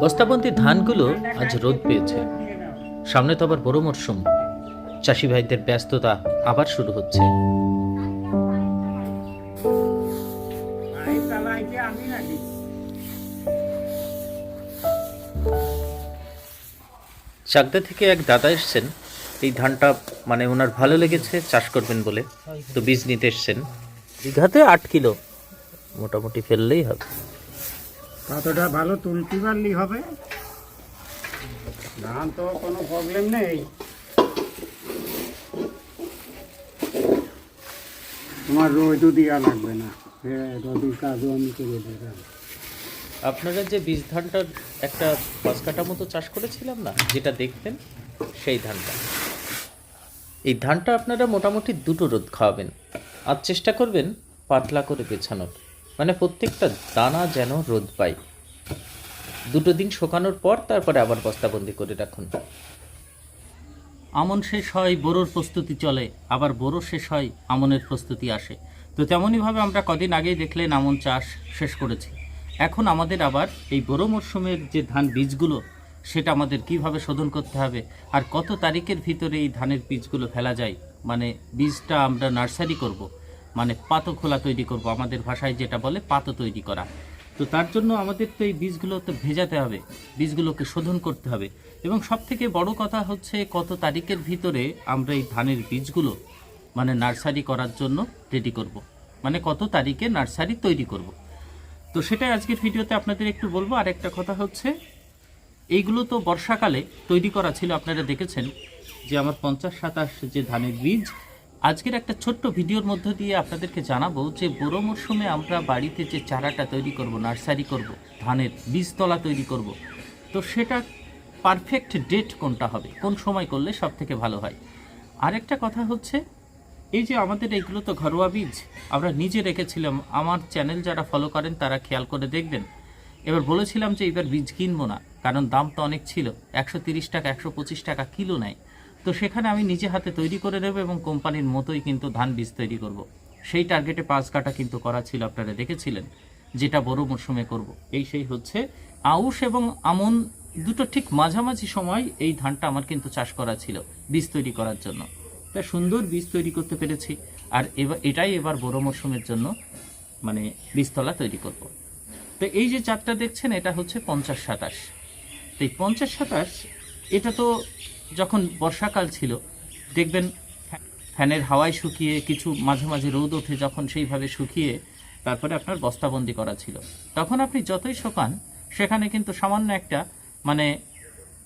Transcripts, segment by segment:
বস্তাবন্দি ধানগুলো আজ রোদ পেয়েছে। সামনে তো আবার বড় মরশুম। চাষি ভাইদের ব্যস্ততা আবার শুরু হচ্ছে। চাকদা থেকে এক দাদা এসছেন। এই ধানটা মানে ওনার ভালো লেগেছে, চাষ করবেন বলে। তো বীজ নিতে এসছেন। বিঘাতে আট কিলো। মোটামুটি ফেললেই হবে। কতটা ভালো তুলতে পারলেই হবে? ধান তো কোনো প্রবলেম নেই। তোমার রোদও দেওয়া লাগবে না। হ্যাঁ আমি আপনারা যে বীজ ধানটার একটা পাঁচ কাটা মতো চাষ করেছিলাম না, যেটা দেখতেন, সেই ধানটা। এই ধানটা আপনারা মোটামুটি দুটো রোদ খাওয়াবেন। আর চেষ্টা করবেন পাতলা করে বেছানোর মানে প্রত্যেকটা দানা যেন রোদ পায়। দুটো দিন শুকানোর পর তারপরে আবার বস্তাবন্দি করে রাখুন। আমন শেষ হয়, বোরোর প্রস্তুতি চলে, আবার বোরো শেষ হয়, আমনের প্রস্তুতি আসে। তো তেমনইভাবে আমরা কদিন আগেই দেখলেন আমন চাষ শেষ করেছি। এখন আমাদের আবার এই বোরো মরশুমের যে ধান বীজগুলো, সেটা আমাদের কীভাবে শোধন করতে হবে, আর কত তারিখের ভিতরে এই ধানের বীজগুলো ফেলা যায় মানে বীজটা আমরা নার্সারি করব। মানে পাতো খোলা তৈরি করব, আমাদের ভাষায় যেটা বলে পাতো তৈরি করা তো তার জন্য আমাদের তো এই বীজগুলো তো ভেজাতে হবে, বীজগুলোকে শোধন করতে হবে এবং সব থেকে বড় কথা হচ্ছে কত তারিখের ভিতরে আমরা এই ধানের বীজগুলো মানে নার্সারি করার জন্য রেডি করব। মানে কত তারিখে নার্সারি তৈরি করব। তো সেটাই আজকের ভিডিওতে আপনাদের একটু বলব আর একটা কথা হচ্ছে, এইগুলো তো বর্ষাকালে তৈরি করা ছিল, আপনারা দেখেছেন যে আমার পঞ্চাশ সাতাশ যে ধানের বীজ আজকের একটা ছোট্ট ভিডিওর মধ্য দিয়ে আপনাদেরকে জানাব যে বড় মরশুমে আমরা বাড়িতে যে চারাটা তৈরি করব, নার্সারি করব, ধানের বীজতলা তৈরি করব, তো সেটা পারফেক্ট ডেট কোনটা হবে? কোন সময় করলে সব থেকে ভালো হয়? আরেকটা কথা হচ্ছে, এই যে আমাদের এইগুলো তো ঘরোয়া বীজ, আমরা নিজে রেখেছিলাম। আমার চ্যানেল যারা ফলো করেন তারা খেয়াল করে দেখবেন। এবার বলেছিলাম যে এবার বীজ কিনবো না, কারণ দাম তো অনেক ছিল। একশো টাকা, একশো পঁচিশ টাকা কিলো নেয়। তো সেখানে আমি নিজে হাতে তৈরি করে নেব এবং কোম্পানির মতোই কিন্তু ধান বীজ তৈরি করব। সেই টার্গেটে পাঁচ কাটা কিন্তু করা ছিল, আপনারা দেখেছিলেন, যেটা বড় মরশুমে করব। এই সেই হচ্ছে আউশ এবং আমন দুটো ঠিক মাঝামাঝি সময় এই ধানটা আমার কিন্তু চাষ করা ছিল, বীজ তৈরি করার জন্য তা সুন্দর বীজ তৈরি করতে পেরেছি, আর এবার এটাই এবার বড় মরশুমের জন্য মানে বীজতলা তৈরি করব। তো এই যে চারটা দেখছেন, এটা হচ্ছে পঞ্চাশ সাতাশ তো এই পঞ্চাশ সাতাশ, এটা তো যখন বর্ষাকাল ছিল, দেখবেন ফ্যানের হাওয়ায় শুকিয়ে কিছু মাঝে মাঝে রোদ ওঠে যখন সেইভাবে শুকিয়ে তারপরে আপনার বস্তাবন্দি করা ছিল। তখন আপনি যতই শোকান, সেখানে কিন্তু সামান্য একটা মানে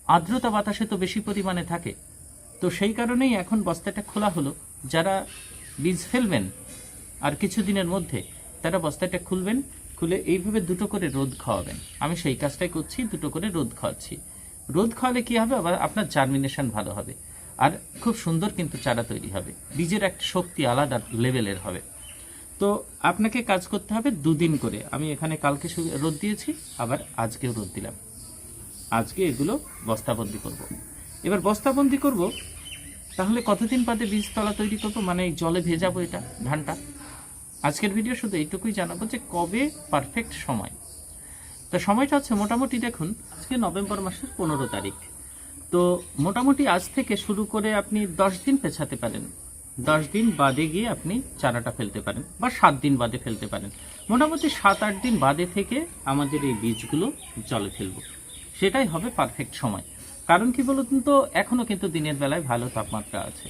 আর্দ্রতা বাতাসে তো বেশি পরিমাণে থাকে। তো সেই কারণেই এখন বস্তাটা খোলা হলো। যারা বীজ ফেলবেন আর কিছু দিনের মধ্যে তারা বস্তাটা খুলবেন, খুলে এইভাবে দুটো করে রোদ খাওয়াবেন। আমি সেই কাজটাই করছি, দুটো করে রোদ খাওয়াচ্ছি। রোদ খাওয়ালে কি হবে? আবার আপনার জার্মিনেশন ভালো হবে। আর খুব সুন্দর কিন্তু চারা তৈরি হবে। বীজের একটা শক্তি আলাদা লেভেলের হবে। তো আপনাকে কাজ করতে হবে দুদিন করে। আমি এখানে কালকে রোদ দিয়েছি, আবার আজকেও রোদ দিলাম। আজকে এগুলো বস্তাবন্দি করব। এবার বস্তাবন্দি করব, তাহলে কতদিন বাদে বীজতলা তৈরি করব? মানে জলে ভেজাবো এটা ধানটা। আজকের ভিডিও শুধু এইটুকুই জানাব যে কবে পারফেক্ট সময়। তো সময়টা হচ্ছে মোটামুটি দেখুন, আজকে নভেম্বর মাসের পনেরো তারিখ। তো মোটামুটি আজ থেকে শুরু করে আপনি দশ দিন পেছাতে পারেন। দশ দিন বাদে গিয়ে আপনি চারাটা ফেলতে পারেন বা সাত দিন বাদে ফেলতে পারেন। মোটামুটি সাত আট দিন বাদে থেকে আমাদের এই বীজগুলো জলে ফেলব। সেটাই হবে পারফেক্ট সময়। কারণ কি বলুন তো এখনও কিন্তু দিনের বেলায় ভালো তাপমাত্রা আছে।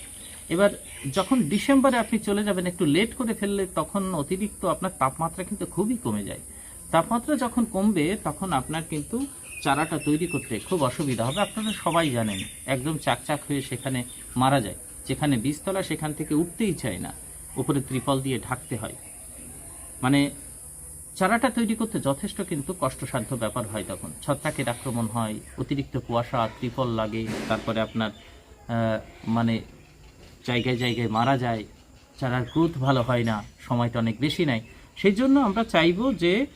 এবার যখন ডিসেম্বরে আপনি চলে যাবেন, একটু লেট করে ফেললে তখন অতিরিক্ত আপনার তাপমাত্রা কিন্তু খুবই কমে যায়। তাপমাত্রা যখন কমবে, তখন আপনার কিন্তু চারাটা তৈরি করতে খুব অসুবিধা হবে। আপনারা সবাই জানেন, একদম চাকচাক হয়ে সেখানে মারা যায়। যেখানে বীজতলা সেখান থেকে উঠতেই চায় না। উপরে ত্রিপল দিয়ে ঢাকতে হয়। মানে চারাটা তৈরি করতে যথেষ্ট কিন্তু কষ্টসাধ্য ব্যাপার হয় তখন। ছত্রাকের আক্রমণ হয়, অতিরিক্ত কুয়াশা, ত্রিপল লাগে, তারপরে আপনার মানে জায়গায় জায়গায় মারা যায়। চারার গ্রোথ ভালো হয় না, সময়টা অনেক বেশি নেয়। সেই জন্য আমরা চাইব যে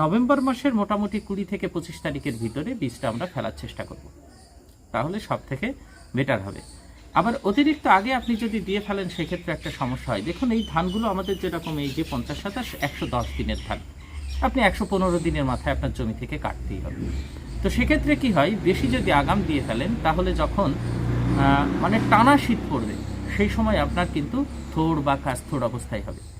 নভেম্বর মাসের মোটামুটি কুড়ি থেকে পঁচিশ তারিখের ভিতরে বীজটা আমরা ফেলার চেষ্টা করব। তাহলে সব থেকে বেটার হবে। আবার অতিরিক্ত আগে আপনি যদি দিয়ে ফেলেন, সেক্ষেত্রে একটা সমস্যা হয়। দেখুন, এই ধানগুলো আমাদের যেরকম এই যে পঞ্চাশ, সাতাশ, একশো দশ দিনের ধান। আপনি একশো পনেরো দিনের মাথায় আপনার জমি থেকে কাটতেই হবে। তো সেক্ষেত্রে কি হয়, বেশি যদি আগাম দিয়ে ফেলেন, তাহলে যখন মানে টানা শীত পড়বে, সেই সময় আপনার কিন্তু থোড় বা কাস্থোড় অবস্থায় হবে।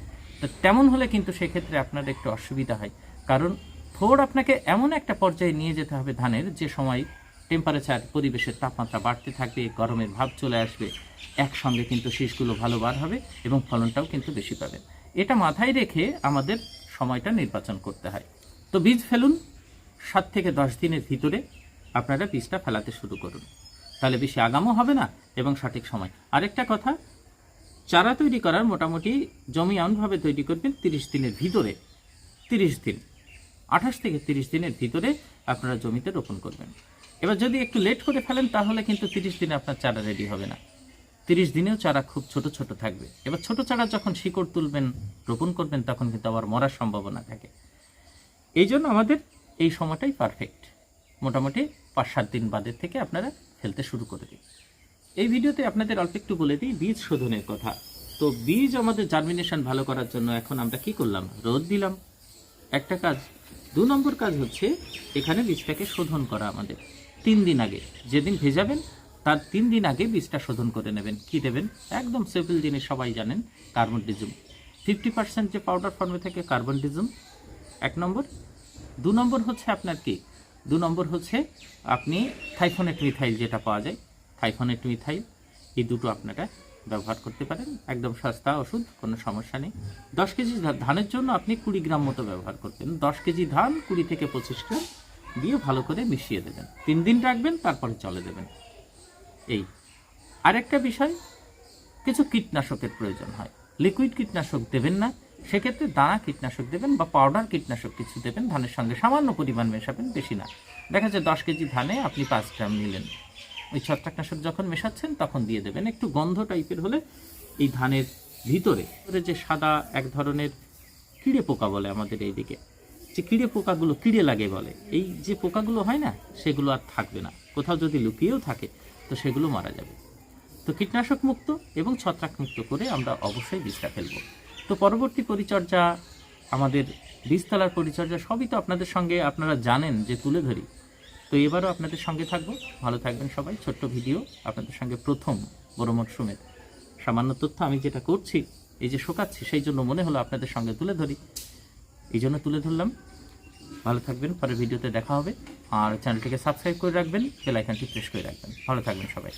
তো তেমন হলে কিন্তু সেক্ষেত্রে আপনার একটু অসুবিধা হয়। কারণ থোড় আপনাকে এমন একটা পর্যায়ে নিয়ে যেতে হবে ধানের, যে সময় টেম্পারেচার পরিবেশের তাপমাত্রা বাড়তে থাকবে, গরমের ভাব চলে আসবে, একসঙ্গে কিন্তু শীষগুলো ভালো বার হবে এবং ফলনটাও কিন্তু বেশি পাবেন। এটা মাথায় রেখে আমাদের সময়টা নির্বাচন করতে হয়। তো বীজ ফেলুন, সাত থেকে দশ দিনের ভিতরে আপনারা বীজটা ফেলাতে শুরু করুন। তাহলে বেশি আগামও হবে না এবং সঠিক সময়। আরেকটা কথা চারা তৈরি করার মোটামুটি জমি এমনভাবে তৈরি করবেন তিরিশ দিনের ভিতরে। তিরিশ দিন। আঠাশ থেকে তিরিশ দিনের ভিতরে আপনারা জমিতে রোপণ করবেন। এবার যদি একটু লেট করে ফেলেন, তাহলে কিন্তু তিরিশ দিনে আপনার চারা রেডি হবে না। তিরিশ দিনেও চারা খুব ছোট ছোট থাকবে। এবার ছোট চারা যখন শিকড় তুলবেন, রোপণ করবেন, তখন কিন্তু আবার মরার সম্ভাবনা থাকে। এই জন্য আমাদের এই সময়টাই পারফেক্ট মোটামুটি পাঁচ সাত দিন বাদের থেকে আপনারা ফেলতে শুরু করে দিন। এই ভিডিওতে আপনাদের অল্প একটু বলে দিই বীজ শোধনের কথা। তো বীজ আমাদের জার্মিনেশন ভালো করার জন্য এখন আমরা কি করলাম? রোদ দিলাম। একটা কাজ, দু নম্বর কাজ হচ্ছে এখানে বীজটাকে শোধন করা আমাদের। তিন দিন আগে, যেদিন ভেজাবেন, তার তিন দিন আগে বীজটা শোধন করে নেবেন। কি দেবেন? একদম সিম্পল জিনিস, সবাই জানেন কার্বন ডিজম ফিফটি পার্সেন্ট যে পাউডার ফর্মে থাকে কার্বন ডিজম এক নম্বর। দু নম্বর হচ্ছে আপনার কি? দু নম্বর হচ্ছে আপনি থাইফোনেট মিথাইল যেটা পাওয়া যায় থাইফোনেট মিথাইল এই দুটো আপনারা ব্যবহার করতে পারেন। একদম সস্তা ওষুধ, কোনো সমস্যা নেই। দশ কেজি ধানের জন্য আপনি কুড়ি গ্রাম মতো ব্যবহার করবেন। দশ কেজি ধান কুড়ি থেকে পঁচিশ গ্রাম দিয়ে ভালো করে মিশিয়ে দেবেন। তিন দিন রাখবেন, তারপরে চলে দেবেন। এই। আরেকটা বিষয়, কিছু কীটনাশকের প্রয়োজন হয়। লিকুইড কীটনাশক দেবেন না। সেক্ষেত্রে দানা কীটনাশক দেবেন বা পাউডার কীটনাশক কিছু দেবেন। ধানের সঙ্গে সামান্য পরিমাণ মেশাবেন, বেশি না। দেখা যায় দশ কেজি ধানে আপনি পাঁচ গ্রাম নিলেন। ওই ছত্রাকনাশক যখন মেশাচ্ছেন, তখন দিয়ে দেবেন একটু গন্ধ টাইপের হলে এই ধানের ভিতরে। যে সাদা এক ধরনের কিড়ে পোকা বলে আমাদের এইদিকে। যে কিড়ে পোকাগুলো কিড়ে লাগে বলে। এই যে পোকাগুলো হয় না, সেগুলো আর থাকবে না। কোথাও যদি লুকিয়েও থাকে, তো সেগুলো মারা যাবে। তো কীটনাশক মুক্ত এবং ছত্রাক মুক্ত করে আমরা অবশ্যই বীজটা ফেলব। তো পরবর্তী পরিচর্যা, আমাদের বীজতলার পরিচর্যা, সবই তো আপনাদের সঙ্গে আপনারা জানেন যে তুলে ধরি। তো এবারও আপনাদের সঙ্গে থাকব। ভালো থাকবেন সবাই। ছোট্ট ভিডিও, আপনাদের সঙ্গে প্রথম বড় মরশুমের সামান্য তথ্য আমি যেটা করছি, এই যে শোকাচ্ছি, সেই জন্য মনে হলো আপনাদের সঙ্গে তুলে ধরি। এই জন্য তুলে ধরলাম। ভালো থাকবেন পরে ভিডিওতে দেখা হবে। আর চ্যানেলটিকে সাবস্ক্রাইব করে রাখবেন বেলাইকানটি প্রেস করে রাখবেন। ভালো থাকবেন সবাই।